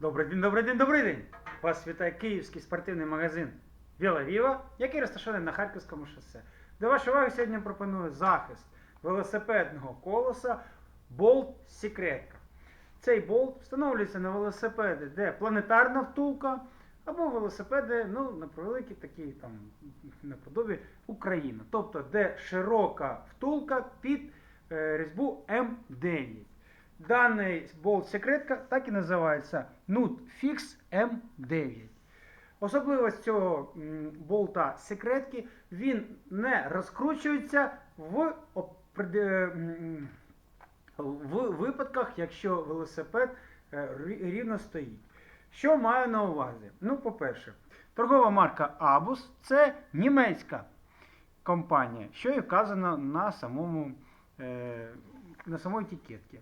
Добрий день, добрий день, добрий день! Вас вітає київський спортивний магазин Віла Віва, який розташований на Харківському шосе. До вашої уваги сьогодні пропоную захист велосипедного колеса Bolt Секретка. Цей болт встановлюється на велосипеди, де планетарна втулка, або велосипеди, ну, на превеликий такі там наподобі Україна. Тобто, де широка втулка під е, різьбу М9. Даний болт секретка так і називається Nut Fix M9. Особливість цього болта секретки, він не розкручується в, е, в випадках, якщо велосипед е, рівно стоїть. Що маю на увазі? Ну, по-перше, торгова марка Abus це німецька компанія, що і вказано на самому е, на самій етикетці.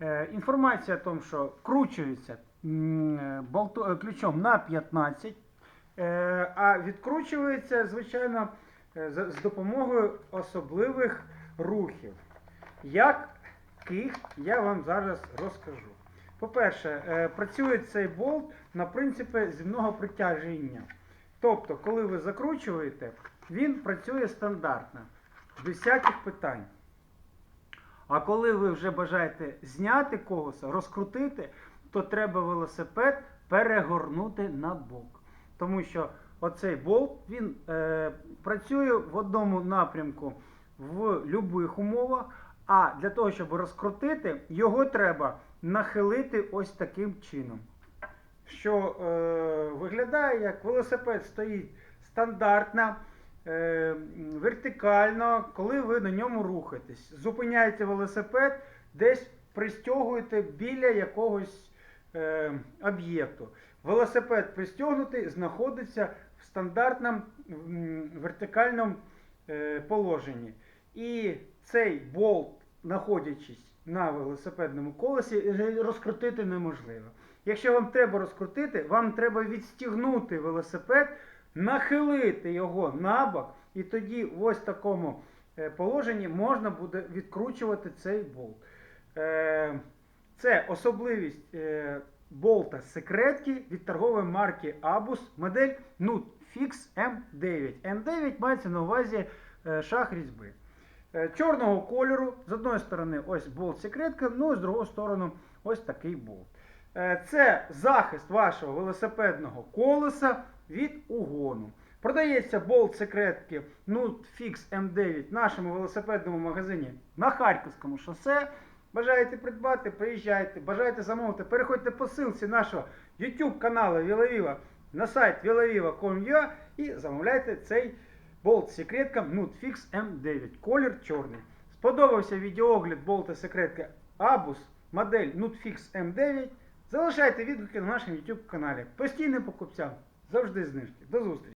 Е, інформація о тому, що вкручується е, е, ключом на 15, е, а відкручується, звичайно, з допомогою особливих рухів. Яких я вам зараз розкажу. По-перше, працює цей болт на принципі земного притяжіння. Тобто, коли ви закручуєте, він працює стандартно, без всяких питань. А коли ви вже бажаєте зняти колесо, розкрутити, то треба велосипед перегорнути на бок. Тому що оцей болт він е, працює в одному напрямку в будь-яких умовах. А для того, щоб розкрутити, його треба нахилити ось таким чином. Що е, виглядає як велосипед стоїть стандартно, м, вертикально, коли ви на ньому рухаєтесь. Зупиняєте велосипед, десь пристягуєте біля якогось е, об'єкту. Велосипед пристягнутий знаходиться в стандартному вертикальному е, положенні. І цей болт, знаходячись на велосипедному колесі, е, розкрутити неможливо. Якщо вам треба розкрутити, вам треба відстігнути велосипед, нахилити його на бок, і тоді в ось такому е, положенні можна буде відкручувати цей болт. Е, Це особливість е, болта секретки від торгової марки Abus, модель Nut Fix M9. M9 мається на увазі шах різьби. Чорного кольору, з одної сторони ось болт секретка, ну і з другої сторони ось такий болт. Це захист вашого велосипедного колеса від угону. Продається болт секретки Nut Fix M9 в нашому велосипедному магазині на Харківському шосе. Бажаєте придбати, приїжджайте, бажаєте замовити, переходьте по ссылці нашого YouTube каналу Вілавіва на сайт vilaviva.com.ua і замовляйте цей болт секретка Nut Fix M9. Колір чорний. Сподобався відеоогляд болта секретки Abus модель Nut Fix M9. Залишайте відгуки на нашому YouTube каналі. Постійним покупцям завжди знижки. До зустрічі!